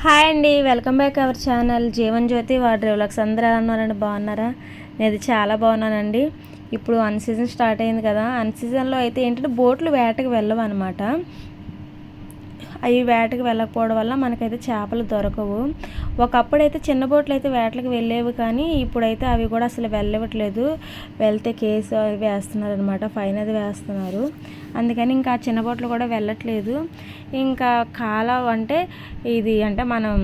Hi అండి welcome back our channel Jeevan Jyothi water vlogs అందరూ ఎలా ఉన్నారండి? బాగున్నారా? నేను చాలా బాగున్నానండి. ఇప్పుడు అన్ సీజన్ స్టార్ట్ అయింది కదా. అన్ సీజన్లో అయితే ఏంటంటే బోట్లు వేటకు వెళ్ళవు అనమాట అవి వేటకి వెళ్ళకపోవడం వల్ల మనకైతే చేపలు దొరకవు. ఒకప్పుడైతే చిన్న బోట్లు అయితే వేటలకు వెళ్ళేవి కానీ ఇప్పుడైతే అవి కూడా అసలు వెళ్ళవట్లేదు. వెళ్తే కేసు అవి వేస్తున్నారు అనమాట ఫైన్ అది వేస్తున్నారు. అందుకని ఇంకా చిన్న బోట్లు కూడా వెళ్ళట్లేదు. ఇంకా కాలం అంటే ఇది అంటే మనం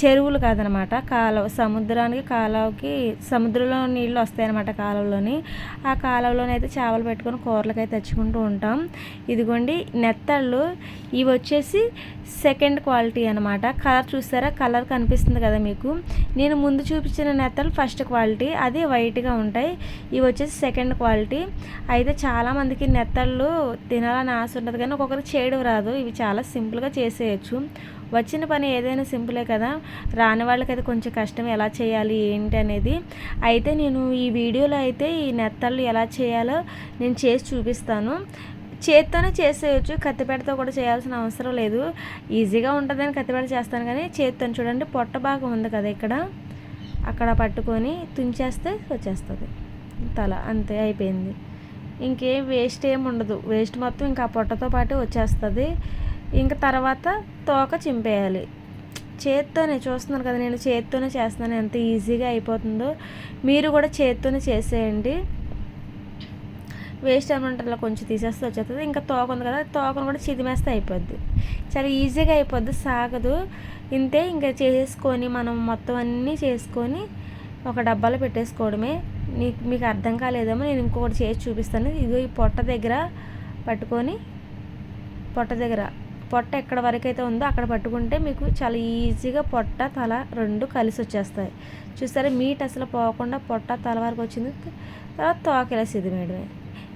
చెరువులు కాదనమాట. కాలువ సముద్రానికి కాలువకి సముద్రంలో నీళ్ళు వస్తాయన్నమాట కాలువలోని. ఆ కాలువలోనైతే అయితే చేపలు పెట్టుకొని కూరలకైతే తెచ్చుకుంటూ ఉంటాం. ఇదిగోండి నెత్తళ్ళు. ఇవి వచ్చేసి సెకండ్ క్వాలిటీ అనమాట. కలర్ చూస్తారా కలర్ కనిపిస్తుంది కదా మీకు. నేను ముందు చూపించిన నెత్తలు ఫస్ట్ క్వాలిటీ. అది వైట్గా ఉంటాయి. ఇవి వచ్చేసి సెకండ్ క్వాలిటీ. అయితే చాలామందికి నెత్తళ్ళు తినాలని ఆశ ఉంటుంది కానీ ఒక్కొక్కరికి చేయడం రాదు. ఇవి చాలా సింపుల్గా చేసేయచ్చు. వచ్చిన పని ఏదైనా సింపులే కదా. రాని వాళ్ళకైతే కొంచెం కష్టం. ఎలా చేయాలి? ఏంటి అనేది. అయితే నేను ఈ వీడియోలో అయితే ఈ నెత్తళ్ళు ఎలా చేయాలో నేను చేసి చూపిస్తాను. చేత్తోనే చేసేయచ్చు. కత్తిపేటతో కూడా చేయాల్సిన అవసరం లేదు. ఈజీగా ఉంటుందని కత్తిపేట చేస్తాను కానీ చేత్తో చూడండి పొట్ట భాగం ఉంది కదా ఇక్కడ. అక్కడ పట్టుకొని తుంచేస్తే వచ్చేస్తుంది. తల అంతే అయిపోయింది. ఇంకేం వేస్ట్ ఏమి ఉండదు. వేస్ట్ మొత్తం ఇంకా పొట్టతో పాటు వచ్చేస్తుంది. ఇంకా తర్వాత తోక చింపేయాలి. చేత్తోనే చూస్తున్నారు కదా నేను చేత్తోనే చేస్తున్నాను. ఎంత ఈజీగా అయిపోతుందో మీరు కూడా చేత్తోనే చేసేయండి. వేస్ట్ అమౌంట్ అలా కొంచెం తీసేస్తే వచ్చేస్తుంది. ఇంకా తోక ఉంది కదా తోకను కూడా చిదిమేస్తే అయిపోద్ది. చాలా ఈజీగా అయిపోద్ది సాగదు. ఇంతే ఇంకా చేసుకొని మనం మొత్తం అన్నీ చేసుకొని ఒక డబ్బాలో పెట్టేసుకోవడమే. నీకు మీకు అర్థం కాలేదేమో నేను ఇంకొకటి చేసి చూపిస్తాను. ఇదిగో ఈ పొట్ట దగ్గర పట్టుకొని పొట్ట దగ్గర పొట్ట ఎక్కడ వరకు అయితే ఉందో అక్కడ పట్టుకుంటే మీకు చాలా ఈజీగా పొట్ట తల రెండు కలిసి వచ్చేస్తాయి. చూసారా మీట్ అసలు పోకుండా పొట్ట తల వరకు వచ్చింది. తర్వాత తోకలా మేడమే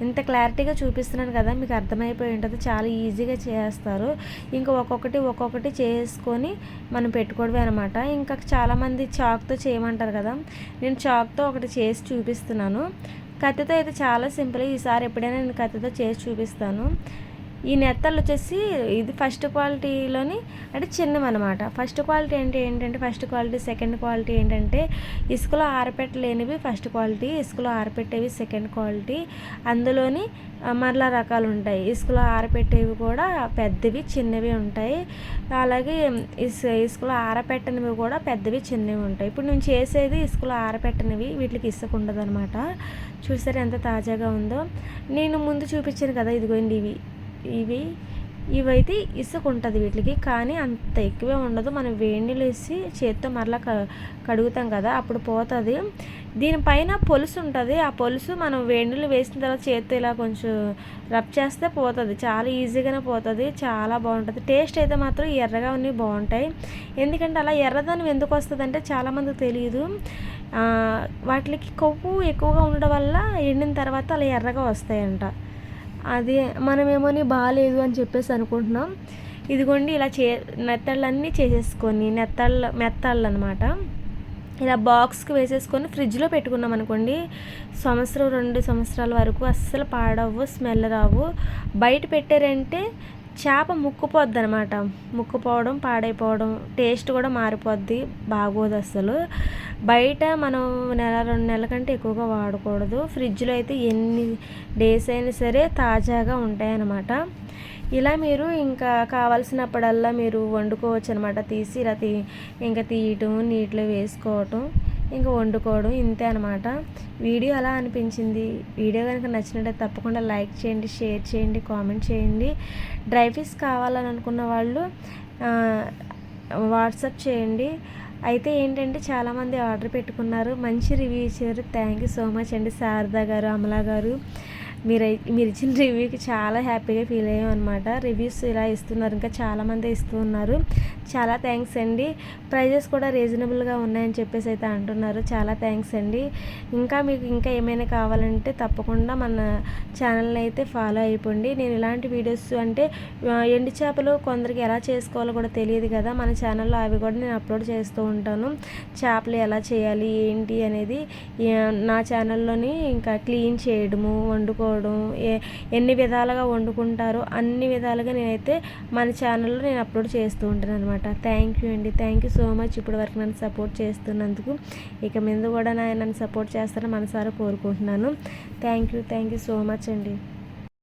ఇంత క్లారిటీగా చూపిస్తున్నాను కదా మీకు అర్థమైపోయి ఉంటుంది. చాలా ఈజీగా చేస్తారు. ఇంకా ఒక్కొక్కటి ఒక్కొక్కటి చేసుకొని మనం పెట్టుకోవడమే అనమాట ఇంకా చాలామంది చాక్తో చేయమంటారు కదా. నేను చాక్తో ఒకటి చేసి చూపిస్తున్నాను. కత్తితో అయితే చాలా సింపుల్ ఈసారి ఎప్పుడైనా నేను కత్తితో చేసి చూపిస్తాను. ఈ నెత్తలు వచ్చేసి ఇది ఫస్ట్ క్వాలిటీలోని అంటే చిన్నవి అనమాట ఫస్ట్ క్వాలిటీ అంటే ఏంటంటే ఫస్ట్ క్వాలిటీ సెకండ్ క్వాలిటీ ఏంటంటే ఇసుకలో ఆరపెట్టలేనివి ఫస్ట్ క్వాలిటీ ఇసుకలో ఆరపెట్టేవి సెకండ్ క్వాలిటీ. అందులోని మరలా రకాలు ఉంటాయి ఇసుకలో ఆరపెట్టేవి కూడా పెద్దవి చిన్నవి ఉంటాయి. అలాగే ఇసు ఇసుకలో ఆరపెట్టనివి కూడా పెద్దవి చిన్నవి ఉంటాయి. ఇప్పుడు నేను చేసేది ఇసుకలో ఆరపెట్టనివి వీటికి ఇసుక ఉండదు అనమాట చూసారు ఎంత తాజాగా ఉందో? నేను ముందు చూపించాను కదా ఇదిగోండి ఇవి. ఇవి ఇవైతే ఇసుక ఉంటుంది వీటికి. కానీ అంత ఎక్కువే ఉండదు. మనం వేడి నీళ్ళు వేసి చేత్తో మరలా కడుగుతాం కదా అప్పుడు పోతుంది. దీనిపైన పొలుసు ఉంటుంది. ఆ పొలుసు మనం వేడి నీళ్ళు వేసిన తర్వాత చేత్తో ఇలా కొంచెం రబ్ చేస్తే పోతుంది. చాలా ఈజీగానే పోతుంది. చాలా బాగుంటుంది. టేస్ట్ అయితే మాత్రం ఎర్రగా ఉన్నవి బాగుంటాయి. ఎందుకంటే అలా ఎర్రదనం ఎందుకు వస్తుంది అంటే చాలామందికి తెలియదు వాటికి కొవ్వు ఎక్కువగా ఉండడం వల్ల ఎండిన తర్వాత అలా ఎర్రగా వస్తాయంట. అదే మనమేమోని బాగాలేదు అని చెప్పేసి అనుకుంటున్నాం. ఇదిగోండి ఇలా చే మెత్తళ్ళన్నీ చేసేసుకొని నెత్తళ్ళ మెత్తళ్ళు అనమాట ఇలా బాక్స్కి వేసేసుకొని ఫ్రిడ్జ్లో పెట్టుకున్నాం అనుకోండి సంవత్సరం రెండు సంవత్సరాల వరకు అస్సలు పాడవు స్మెల్ రావు. బయట పెట్టారంటే చేప ముక్కుపోద్ది అనమాట ముక్కుపోవడం పాడైపోవడం టేస్ట్ కూడా మారిపోద్ది బాగోదు అసలు బయట మనం నెల రెండు నెలల కంటే ఎక్కువగా వాడకూడదు. ఫ్రిడ్జ్లో అయితే ఎన్ని డేస్ అయినా సరే తాజాగా ఉంటాయన్నమాట. ఇలా మీరు ఇంకా కావాల్సినప్పుడల్లా మీరు వండుకోవచ్చు అనమాట తీసి ఇలా తీ ఇంకా తీయటం నీటిలో వేసుకోవటం. ఇంకా వండుకోవడం ఇంతే అనమాట వీడియో అలా అనిపించింది. వీడియో కనుక నచ్చినట్టే తప్పకుండా లైక్ చేయండి షేర్ చేయండి కామెంట్ చేయండి. డ్రై ఫిష్ కావాలని అనుకున్న వాళ్ళు వాట్సాప్ చేయండి. అయితే ఏంటంటే చాలామంది ఆర్డర్ పెట్టుకున్నారు. మంచి రివ్యూ ఇచ్చారు. థ్యాంక్ యూ సో మచ్ అండి శారదా గారు అమలా గారు. మీరు మీరు ఇచ్చిన రివ్యూకి చాలా హ్యాపీగా ఫీల్ అయ్యాం అనమాట రివ్యూస్ ఇలా ఇస్తున్నారు. ఇంకా చాలామంది ఇస్తూ ఉన్నారు. చాలా థ్యాంక్స్ అండి. ప్రైజెస్ కూడా రీజనబుల్గా ఉన్నాయని చెప్పేసి అయితే అంటున్నారు. చాలా థ్యాంక్స్ అండి. ఇంకా మీకు ఇంకా ఏమైనా కావాలంటే తప్పకుండా మన ఛానల్ని అయితే ఫాలో అయిపోండి. నేను ఇలాంటి వీడియోస్ అంటే ఎండు చేపలు కొందరికి ఎలా చేసుకోవాలో కూడా తెలియదు కదా. మన ఛానల్లో అవి కూడా నేను అప్లోడ్ చేస్తూ ఉంటాను. చేపలు ఎలా చేయాలి ఏంటి అనేది నా ఛానల్లోని ఇంకా క్లీన్ చేయడము వండుకోవడం ఎన్ని విధాలుగా వండుకుంటారో అన్ని విధాలుగా నేనైతే మన ఛానల్లో నేను అప్లోడ్ చేస్తూ ఉంటాను అనమాట అనమాట థ్యాంక్ యూ అండి. థ్యాంక్ యూ సో మచ్ ఇప్పటి వరకు నన్ను సపోర్ట్ చేస్తున్నందుకు. ఇక మీద కూడా నా- నన్ను సపోర్ట్ చేస్తారని మనసారా కోరుకుంటున్నాను. Thank you thank you so much అండి.